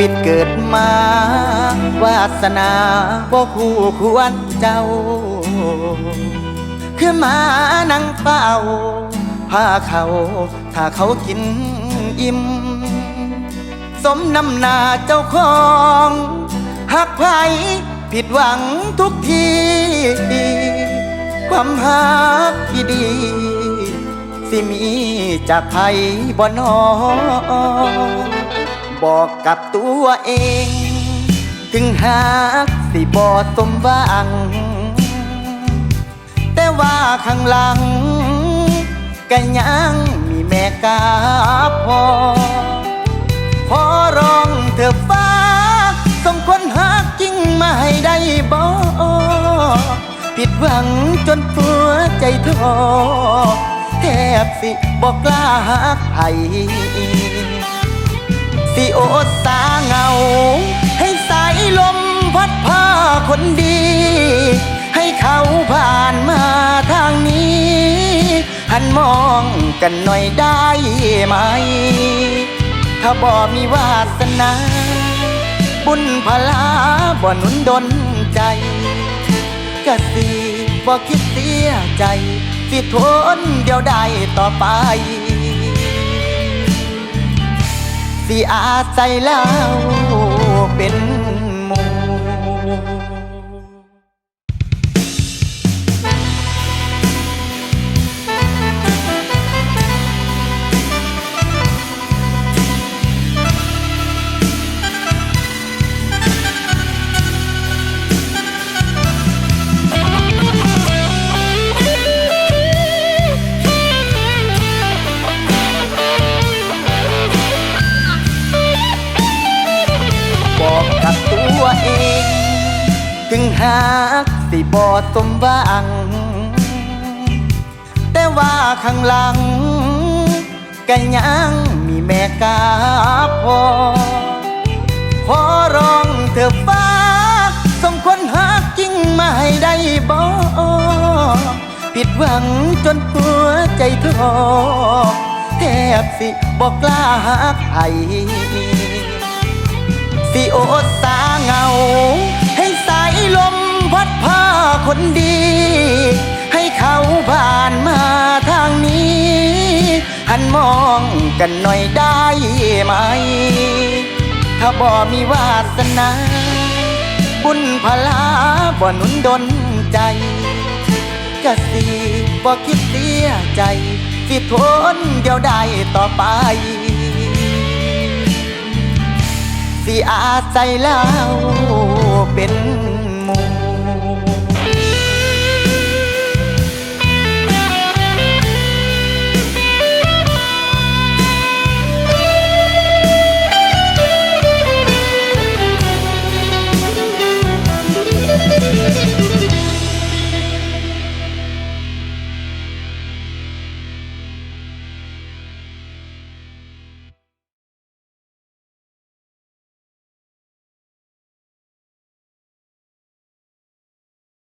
วิตเกิดมา วาสนาบ่คู่ควรเจ้า คือหมานังเฝ้าพาเขา ถ้าเขากินอิ่ม สมน้ำหนาเจ้าของหักไผผิดหวังทุกที ความหักที่ดี สิมีจากไผบ่นอ บอกกับตัวเอง ถึงหักสิบ่สมหวัง แต่ว่าข้างหลังก็ยังมีแม่กาพอ ขอร้องเธอฟ้าส่งคนหักจริงมาให้ได้บ่ผิดหวังจนหัวใจท้อแทบสิบอกกล้าหักไผสิโอ ดสาเงา ให้สายลมพัดพาคนดี ให้เขาผ่านมาทางนี้ หันมองกันหน่อยได้ไหม ถ้าบ่มีวาสนา บุญพลาบ่หนุนดนใจกะสิบ่คิดเสียใจ สิทนเดียวได้ต่อไป สิอาใสแล้วเป็นหมู่ ถึงหากสิบอสมหวัง แต่ว่าข้างหลังก็ยังมีแม่กาพอ ขอร้องเธอฟ้าส่งคนหักจริงมาให้ได้บ่ผิดหวังจนหัวใจท้อแทบสิบอกกล้าหักไผสิโอดสาเงาให้ ลมพัดพาคนดี ให้เขาผ่านมาทางนี้ หันมองกันหน่อยได้ไหม ถ้าบ่มีวาสนา บุญพลาบ่หนุนดนใจกะสิบ่คิดเสียใจสิทนเดียวได้ต่อไป สิอาศัยแล้วเป็น